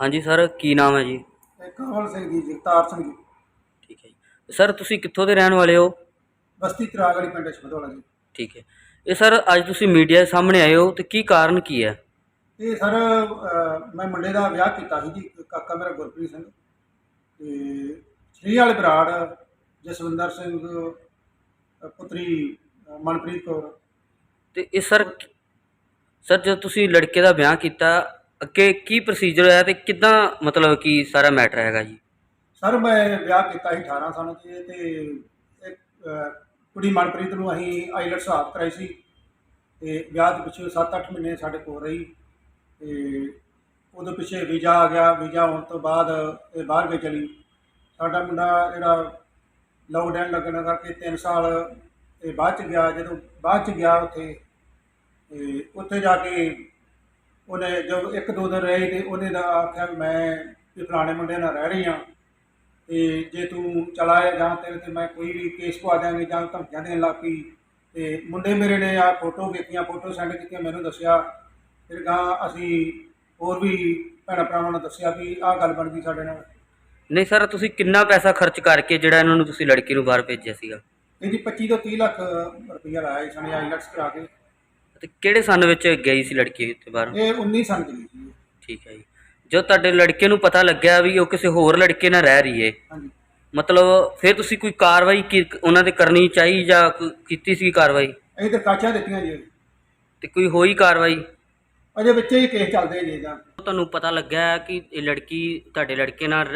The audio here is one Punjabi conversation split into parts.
ਹਾਂਜੀ ਸਰ ਕੀ ਨਾਮ ਹੈ ਜੀ? ਤੇ ਕਮਲ ਸਿੰਘ ਜੀ ਜਗਤਾਰ ਸਿੰਘ ਜੀ। ਠੀਕ ਹੈ ਜੀ। ਸਰ ਤੁਸੀਂ ਕਿੱਥੋਂ ਦੇ ਰਹਿਣ ਵਾਲੇ ਹੋ? ਬਸਤੀ ਤਰਾਗੜੀ ਪਿੰਡ ਸ਼ਮਦੋਲਾ ਜੀ। ਠੀਕ ਹੈ। ਇਹ ਸਰ ਅੱਜ ਤੁਸੀਂ ਮੀਡੀਆ ਦੇ ਸਾਹਮਣੇ ਆਏ ਹੋ ਤੇ ਕੀ ਕਾਰਨ ਕੀ ਹੈ? ਇਹ ਸਰ ਅਹ, ਮੈਂ ਮੁੰਡੇ ਦਾ ਵਿਆਹ ਕੀਤਾ ਸੀ ਜੀ ਕਾਕਾ ਮੇਰਾ ਗੁਰਪ੍ਰੀਤ ਸਿੰਘ ਤੇ ਸ਼੍ਰੀ ਵਾਲੇ ਬਰਾੜ ਜਸਵਿੰਦਰ ਸਿੰਘ ਪੁੱਤਰੀ ਮਨਪ੍ਰੀਤ ਕੌਰ। ਤੇ ਇਹ ਸਰ ਸਰ ਜਦ ਤੁਸੀਂ ਲੜਕੇ ਦਾ ਵਿਆਹ ਕੀਤਾ ਅੱਗੇ ਕੀ ਪ੍ਰੋਸੀਜਰ ਹੈ ਤੇ ਕਿੱਦਾਂ ਮਤਲਬ ਕਿ ਸਾਰਾ ਮੈਟਰ ਹੈਗਾ ਜੀ? ਸਰ ਮੈਂ ਵਿਆਹ ਕੀਤਾ ਸੀ 18 ਸਾਲਾਂ 'ਚ ਤੇ ਇੱਕ ਅਹ, ਕੁੜੀ ਮਨਪ੍ਰੀਤ ਨੂੰ ਅਸੀਂ ਆਈਲਟਸ ਹਾਥ ਕਰਾਈ ਸੀ ਤੇ ਵਿਆਹ ਦੇ ਪਿੱਛੇ 7-8 ਮਹੀਨੇ ਸਾਡੇ ਕੋਲ ਰਹੀ ਤੇ ਉਹਦੇ ਪਿੱਛੇ ਵੀਜ਼ਾ ਆ ਗਿਆ। ਵੀਜ਼ਾ ਆਉਣ ਤੋਂ ਬਾਅਦ ਇਹ ਬਾਹਰ ਗਈ ਚਲੀ। ਸਾਡਾ ਮੁੰਡਾ ਜਿਹੜਾ ਲਾਕਡਾਊਨ ਲੱਗਣ ਕਰਕੇ 3 ਸਾਲ ਇਹ ਬਾਅਦ ਚ ਗਿਆ। ਜਦੋਂ ਬਾਅਦ ਚ ਗਿਆ ਉੱਥੇ ਤੇ ਉੱਥੇ ਜਾ ਕੇ ਉਹਨੇ ਜਦੋਂ ਇੱਕ ਦੋ ਦਿਨ ਰਹੀ ਤੇ ਉਹਨੇ ਦਾ ਆਖਿਆ ਵੀ ਮੈਂ ਵੀ ਫਲਾਣੇ ਮੁੰਡੇ ਨਾਲ ਰਹਿ ਰਹੀ ਹਾਂ ਤੇ ਜੇ ਤੂੰ ਚਲਾ ਆ ਜਾਂ ਤੇਰੇ ਤੇ ਮੈਂ ਕੋਈ ਵੀ ਕੇਸ ਪਵਾ ਦਿਆਂਗੇ ਜਾਂ ਧਮਕੀਆਂ ਦੇਣ ਲੱਗ ਪਈ ਤੇ ਮੁੰਡੇ ਮੇਰੇ ਨੇ ਆ ਫੋਟੋ ਵੇਖੀਆਂ ਫੋਟੋ ਸੈਂਡ ਕੀਤੀਆਂ ਮੈਨੂੰ ਦੱਸਿਆ। ਫਿਰ ਗਾਂ ਅਸੀਂ ਹੋਰ ਵੀ ਭੈਣਾਂ ਭਰਾਵਾਂ ਨੂੰ ਦੱਸਿਆ ਵੀ ਆਹ ਗੱਲ ਬਣ ਗਈ ਸਾਡੇ ਨਾਲ। ਨਹੀਂ ਸਰ ਤੁਸੀਂ ਕਿੰਨਾ ਪੈਸਾ ਖਰਚ ਕਰਕੇ ਜਿਹੜਾ ਇਹਨਾਂ ਨੂੰ ਤੁਸੀਂ ਲੜਕੀ ਨੂੰ ਬਾਹਰ ਭੇਜਿਆ ਸੀਗਾ? ਇਹਦੀ 25 ਤੋਂ 30 ਲੱਖ ਰੁਪਈਆ ਲਾਇਆ ਸੀ ਸਣੇ ਆਈਲੈਟਸ ਕਰਾ ਕੇ। ਤੇ ਕਿਹੜੇ ਸੰਨ ਵਿੱਚ ਗਈ ਸੀ ਲੜਕੀ ਉੱਥੇ ਬਾਹਰ? ਇਹ 19 ਸਾਲ ਦੀ ਸੀ। ਠੀਕ ਹੈ ਜੀ। ਜਦੋਂ ਤੁਹਾਡੇ ਲੜਕੇ ਨੂੰ ਪਤਾ ਲੱਗਿਆ ਵੀ ਉਹ ਕਿਸੇ ਹੋਰ ਲੜਕੇ ਨਾਲ ਰਹਿ ਰਹੀ ਹੈ। ਹਾਂਜੀ। ਮਤਲਬ ਫਿਰ ਤੁਸੀਂ ਕੋਈ ਕਾਰਵਾਈ ਕੀ ਉਹਨਾਂ ਤੇ ਕਰਨੀ ਚਾਹੀ ਜਾਂ ਕੋਈ ਕੀਤੀ ਸੀ ਕਾਰਵਾਈ? ਅਸੀਂ ਦਰਖਾਸਤਾਂ ਦਿੱਤੀਆਂ ਜੀ। ਤੇ ਕੋਈ ਹੋਈ ਕਾਰਵਾਈ? ਅਜੇ ਵਿੱਚੇ ਹੀ ਕੇਸ ਚੱਲਦੇ ਜੀ ਜਾਂ ਤੁਹਾਨੂੰ ਪਤਾ ਲੱਗਾ ਹੈ ਕਿ ਇਹ ਲੜਕੀ ਤੁਹਾਡੇ ਲੜਕੇ ਨਾਲ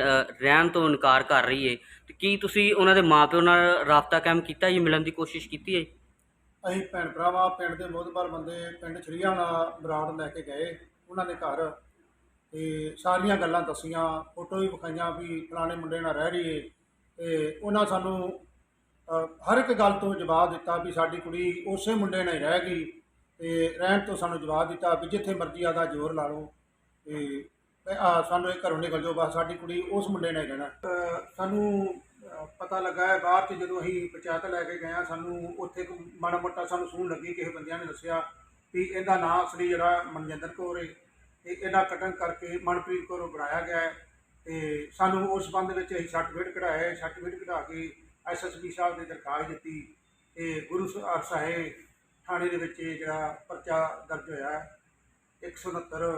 ਰਹਿਣ ਤੋਂ ਇਨਕਾਰ ਕਰ ਰਹੀ ਹੈ। ਤੇ ਕੀ ਤੁਸੀਂ ਉਹਨਾਂ ਦੇ ਮਾਪਿਓ ਨਾਲ ਰਾਬਤਾ ਕਾਇਮ ਕੀਤਾ ਜੀ ਮਿਲਣ ਦੀ ਕੋਸ਼ਿਸ਼ ਕੀਤੀ ਹੈ? ਅਸੀਂ ਭੈਣ ਭਰਾਵਾਂ ਪਿੰਡ ਦੇ ਮੋਹਤਬਾਰ ਬੰਦੇ ਪਿੰਡ ਛਰੀਆਣਾ ਬਰਾੜ ਲੈ ਕੇ ਗਏ ਉਹਨਾਂ ਦੇ ਘਰ। ਤੇ ਸਾਰੀਆਂ ਗੱਲਾਂ ਦੱਸੀਆਂ ਫੋਟੋ ਵੀ ਵਿਖਾਈਆਂ ਵੀ ਫਲਾਣੇ ਮੁੰਡੇ ਨਾਲ ਰਹਿ ਰਹੀ ਏ ਤੇ ਉਹਨਾਂ ਸਾਨੂੰ ਹਰ ਇੱਕ ਗੱਲ ਤੋਂ ਜਵਾਬ ਦਿੱਤਾ ਵੀ ਸਾਡੀ ਕੁੜੀ ਉਸੇ ਮੁੰਡੇ ਨਾਲ ਹੀ ਰਹਿ ਗਈ। ਤੇ ਰਹਿਣ ਤੋਂ ਸਾਨੂੰ ਜਵਾਬ ਦਿੱਤਾ ਵੀ ਜਿੱਥੇ ਮਰਜ਼ੀ ਆਦਾ ਜ਼ੋਰ ਲਾ ਲਓ। ਤੇ ਤੇ, ਸਾਨੂੰ ਇਹ ਘਰੋਂ ਨਿਕਲ ਜਾਓ ਬਸ ਸਾਡੀ ਕੁੜੀ ਉਸ ਮੁੰਡੇ ਨਾਲ ਹੀ ਰਹਿਣਾ। ਸਾਨੂੰ ਪਤਾ ਲੱਗਾ ਹੈ, ਬਾਅਦ ਚ ਜਦੋਂ ਅਸੀਂ ਪੰਚਾਇਤ ਲੈ ਕੇ ਗਏ ਹਾਂ, ਸਾਨੂੰ ਉੱਥੇ ਇੱਕ ਮਾੜਾ ਮੋਟਾ ਸਾਨੂੰ ਸੂਹ ਲੱਗੀ, ਕਿਸੇ ਬੰਦਿਆਂ ਨੇ ਦੱਸਿਆ ਵੀ ਇਹਦਾ ਨਾਂ ਅਸਲੀ ਜਿਹੜਾ ਮਨਜਿੰਦਰ ਕੌਰ ਹੈ ਤੇ ਇਹਦਾ ਕਟਨ ਕਰਕੇ ਮਨਪ੍ਰੀਤ ਕੌਰ ਬਣਾਇਆ ਗਿਆ ਹੈ ਤੇ ਸਾਨੂੰ ਉਸ ਸੰਬੰਧ ਵਿੱਚ ਅਸੀਂ ਸਰਟੀਫਿਕੇਟ ਕਢਾਇਆ ਸਰਟੀਫਿਕੇਟ ਕਢਾ ਕੇ ਐਸਐਸਪੀ ਸਾਹਿਬ ਨੇ ਦਰਖਾਸਤ ਦਿੱਤੀ। ਤੇ ਗੁਰੂ ਸਾਹਿਬ ਸਾਹਿਬ ਥਾਣੇ ਦੇ ਵਿੱਚ ਇਹ ਜਿਹੜਾ ਪਰਚਾ ਦਰਜ ਹੋਇਆ ਹੈ 169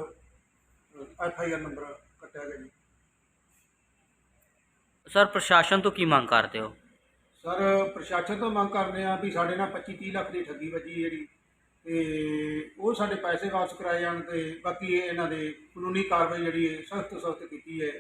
ਐਫ ਆਈ ਆਰ ਨੰਬਰ ਕੱਟਿਆ ਗਿਆ ਜੀ। ਸਰ, ਪ੍ਰਸ਼ਾਸਨ ਤੋਂ ਕੀ ਮੰਗ ਕਰਦੇ ਹੋ? ਸਰ, ਪ੍ਰਸ਼ਾਸਨ ਤੋਂ ਮੰਗ ਕਰਦੇ ਆ ਵੀ ਸਾਡੇ ਨਾਲ 25 30 ਲੱਖ ਦੀ ਠੱਗੀ ਵੱਜੀ ਜਿਹੜੀ, ਤੇ ਉਹ ਸਾਡੇ ਪੈਸੇ ਵਾਪਸ ਕਰਾਏ ਜਾਣ ਤੇ ਬਾਕੀ ਇਹ ਇਹਨਾਂ ਦੇ ਕਾਨੂੰਨੀ ਕਾਰਵਾਈ ਜਿਹੜੀ ਹੈ, ਸਖਤ ਸਖਤ ਕੀਤੀ ਹੈ